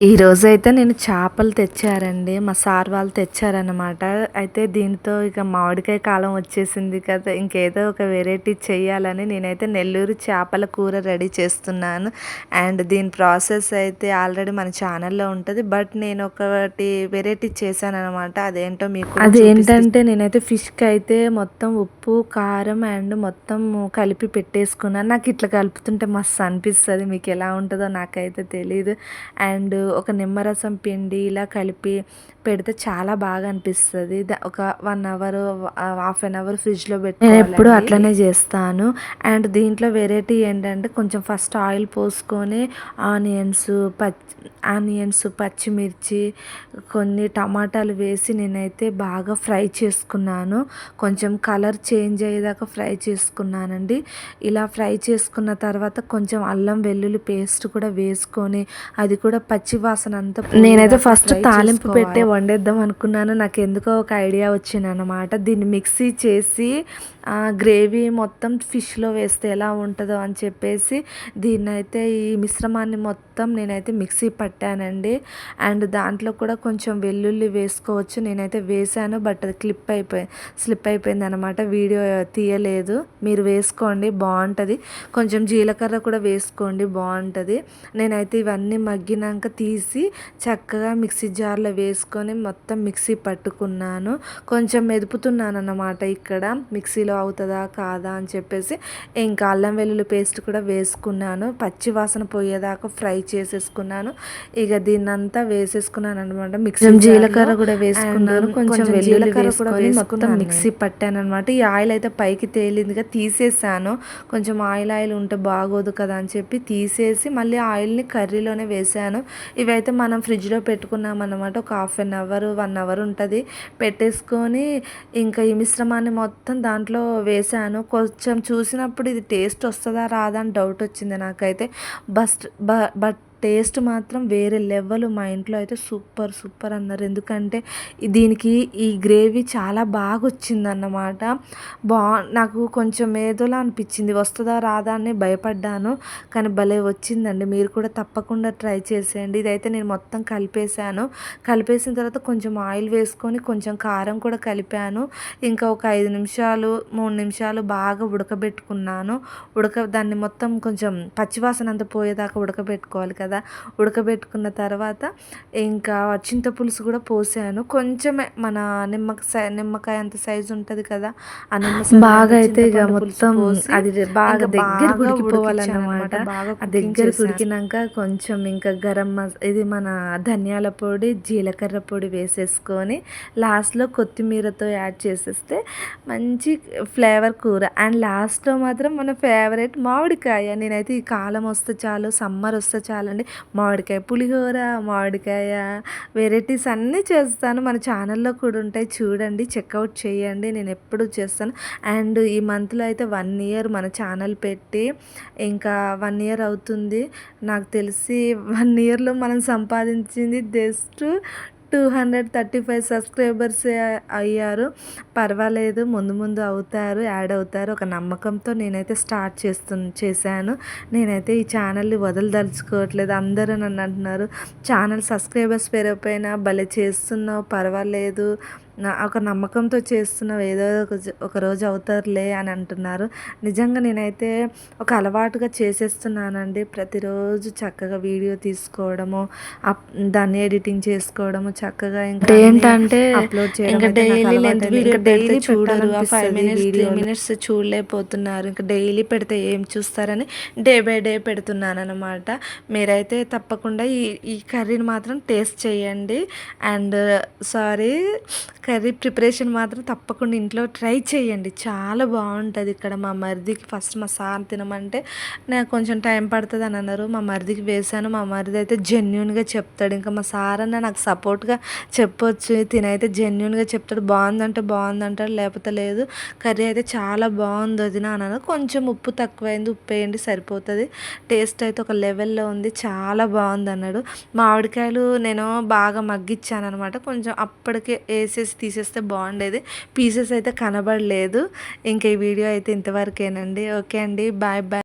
ఈ రోజైతే నేను చేపలు తెచ్చారండి. మా సార్ వాళ్ళు తెచ్చారనమాట అయితే దీంతో ఇక మామిడికాయ కాలం వచ్చేసింది కదా ఇంకేదో ఒక వెరైటీ చేయాలని నేనైతే నెల్లూరు చేపల కూర రెడీ చేస్తున్నాను. అండ్ దీని ప్రాసెస్ అయితే ఆల్రెడీ మన ఛానల్లో ఉంటుంది. బట్ నేను ఒకటి వెరైటీ చేశాను అనమాట అదేంటో మీకు అదేంటంటే నేనైతే ఫిష్కి అయితే మొత్తం ఉప్పు కారం అండ్ మొత్తం కలిపి పెట్టేసుకున్నాను. నాకు ఇట్లా కలుపుతుంటే మస్తు అనిపిస్తుంది. మీకు ఎలా ఉంటుందో నాకైతే తెలియదు అండ్ ఒక నిమ్మరసం పిండి ఇలా కలిపి పెడితే చాలా బాగా అనిపిస్తుంది. ఒక one hour half an hour ఫ్రిడ్జ్లో పెట్టి నేను ఎప్పుడు అట్లనే చేస్తాను. అండ్ దీంట్లో వెరైటీ ఏంటంటే కొంచెం ఫస్ట్ ఆయిల్ పోసుకొని ఆనియన్స్ పచ్చి ఆనియన్స్ పచ్చిమిర్చి కొన్ని టమాటాలు వేసి నేనైతే బాగా ఫ్రై చేసుకున్నాను. కొంచెం కలర్ చేంజ్ అయ్యేదాకా ఫ్రై చేసుకున్నానండి. ఇలా ఫ్రై చేసుకున్న తర్వాత కొంచెం అల్లం వెల్లుల్లి పేస్ట్ కూడా వేసుకొని అది కూడా పచ్చి వాసన అంతా నేనైతే ఫస్ట్ తాలింపు పెట్టే వండేద్దాం అనుకున్నాను. నాకు ఎందుకో ఒక ఐడియా వచ్చింది అనమాట దీన్ని మిక్సీ చేసి గ్రేవీ మొత్తం ఫిష్లో వేస్తే ఎలా ఉంటుందో అని చెప్పేసి దీన్ని అయితే ఈ మిశ్రమాన్ని మొత్తం నేనైతే మిక్సీ పట్టానండి. అండ్ దాంట్లో కూడా కొంచెం వెల్లుల్లి వేసుకోవచ్చు. నేనైతే వేసాను బట్ అది క్లిప్ అయిపోయి స్లిప్ అయిపోయింది అనమాట వీడియో తీయలేదు. మీరు వేసుకోండి బాగుంటుంది. కొంచెం జీలకర్ర కూడా వేసుకోండి బాగుంటుంది. నేనైతే ఇవన్నీ మగ్గినాక తీసి చక్కగా మిక్సీ జార్లో వేసుకొని మొత్తం మిక్సీ పట్టుకున్నాను. కొంచెం మెదుపుతున్నాను అన్నమాట ఇక్కడ. మిక్సీలో అవుతుందా కాదా అని చెప్పేసి ఇంకా అల్లం వెల్లుల్లి పేస్ట్ కూడా వేసుకున్నాను. పచ్చి వాసన పోయేదాకా ఫ్రై చేసేసుకున్నాను. ఇక దీన్ని అంతా వేసేసుకున్నాను అనమాట మిక్సీ జీలకర్ర కూడా వేసుకున్నాను. కొంచెం జీలకర్ర కూడా మొత్తం మిక్సీ పట్టాను అనమాట ఈ ఆయిల్ అయితే పైకి తేలిందిగా తీసేసాను. కొంచెం ఆయిల్ ఆయిల్ ఉంటే బాగోదు కదా అని చెప్పి తీసేసి మళ్ళీ ఆయిల్ని కర్రీలోనే వేసాను. ఇవైతే మనం ఫ్రిడ్జ్లో పెట్టుకున్నాం అన్నమాట ఒక half an hour one hour ఉంటుంది. పెట్టేసుకొని ఇంకా ఈ మిశ్రమాన్ని మొత్తం దాంట్లో వేసాను. కొంచెం చూసినప్పుడు ఇది టేస్ట్ వస్తుందా రాదా అని డౌట్ వచ్చింది నాకైతే. బస్ట్ బట్ టేస్ట్ మాత్రం వేరే లెవెల్ మా ఇంట్లో అయితే సూపర్ సూపర్ అన్నారు. ఎందుకంటే దీనికి ఈ గ్రేవీ చాలా బాగా వచ్చిందన్నమాట బా నాకు కొంచెం ఏదోలా అనిపించింది. వస్తుందా రాదా అని భయపడ్డాను. కానీ భలే వచ్చిందండి. మీరు కూడా తప్పకుండా ట్రై చేసేయండి. ఇదైతే నేను మొత్తం కలిపేశాను. కలిపేసిన తర్వాత కొంచెం ఆయిల్ వేసుకొని కొంచెం కారం కూడా కలిపాను. ఇంకా ఒక ఐదు నిమిషాలు మూడు నిమిషాలు బాగా ఉడకబెట్టుకున్నాను. ఉడక దాన్ని మొత్తం కొంచెం పచ్చివాసన అంతా పోయేదాకా ఉడకబెట్టుకోవాలి కదా. కదా ఉడకబెట్టుకున్న తర్వాత ఇంకా చింతపులుసు కూడా పోసాను. కొంచెమే మన నిమ్మకాయ నిమ్మకాయ అంత సైజు ఉంటుంది కదా ఆ నిమ్మ బాగా అయితే ఇక మొత్తం అది బాగా దగ్గర ఉడికిపోవాలన్నమాట ఆ దగ్గర ఉడికినాక కొంచెం ఇంకా గరం ఇది మన ధనియాల పొడి జీలకర్ర పొడి వేసేసుకొని లాస్ట్లో కొత్తిమీరతో యాడ్ చేసేస్తే మంచి ఫ్లేవర్ కూర. అండ్ లాస్ట్లో మాత్రం మన ఫేవరెట్ మామిడికాయ. నేనైతే ఈ కాలం వస్తే చాలు సమ్మర్ వస్తే చాలు అండి మామిడికాయ పులిహోర మామిడికాయ వెరైటీస్ అన్నీ చేస్తాను. మన ఛానల్లో కూడా ఉంటాయి. చూడండి చెక్అవుట్ చేయండి. నేను ఎప్పుడు చేస్తాను. అండ్ ఈ మంత్లో అయితే వన్ ఇయర్ మన ఛానల్ పెట్టి ఇంకా వన్ ఇయర్ అవుతుంది. నాకు తెలిసి వన్ ఇయర్లో మనం సంపాదించింది just two hundred thirty five subscribers అయ్యారు. పర్వాలేదు ముందు ముందు అవుతారు యాడ్ అవుతారు. ఒక నమ్మకంతో నేనైతే స్టార్ట్ చేస్తు చేశాను. నేనైతే ఈ ఛానల్ని వదలదలుచుకోవట్లేదు. అందరూ నన్ను అంటున్నారు ఛానల్ సబ్స్క్రైబర్స్ పెరిగిపోయినా భలే చేస్తున్నావు పర్వాలేదు నా ఒక నమ్మకంతో చేస్తున్నావు ఏదో ఒక రోజు అవుతారులే అని అంటున్నారు. నిజంగా నేనైతే ఒక అలవాటుగా చేసేస్తున్నానండి. ప్రతిరోజు చక్కగా వీడియో తీసుకోవడము దాన్ని ఎడిటింగ్ చేసుకోవడము చక్కగా ఇంకా ఏంటంటే అప్లోడ్ చేయడం డైలీ లెంత్ వీడియో డైలీ చూడరు ఫైవ్ మినిట్స్ త్రీ మినిట్స్ చూడలేకపోతున్నారు. ఇంకా డైలీ పెడితే ఏం చూస్తారని డే బై డే పెడుతున్నాను అనమాట మీరైతే తప్పకుండా ఈ ఈ కర్రీని మాత్రం టేస్ట్ చేయండి. అండ్ సారీ కర్రీ ప్రిపరేషన్ మాత్రం తప్పకుండా ఇంట్లో ట్రై చేయండి. చాలా బాగుంటుంది ఇక్కడ మా మరిదికి ఫస్ట్ మా సార్ తినమంటే నాకు కొంచెం టైం పడుతుంది అని అన్నారు. మా మరిదికి వేశాను. మా మరిది అయితే జెన్యున్గా చెప్తాడు. ఇంకా మా సార్ అన్న నాకు సపోర్ట్గా చెప్పొచ్చు. తినైతే జెన్యున్గా చెప్తాడు. బాగుందంటే బాగుందంటాడు. లేకపోతే లేదు. కర్రీ అయితే చాలా బాగుంది వదిన అన్నాను కొంచెం ఉప్పు తక్కువైంది. ఉప్పు వేయండి సరిపోతుంది. టేస్ట్ అయితే ఒక లెవెల్లో ఉంది. చాలా బాగుంది అన్నాడు. మామిడికాయలు నేను బాగా మగ్గిచ్చాను అనమాట కొంచెం అప్పటికే వేసేసి తీసేస్తే బాగుండేది. పీసెస్ అయితే కనబడలేదు. ఇంకా ఈ వీడియో అయితే ఇంతవరకేనండి. ఓకే అండి. Bye bye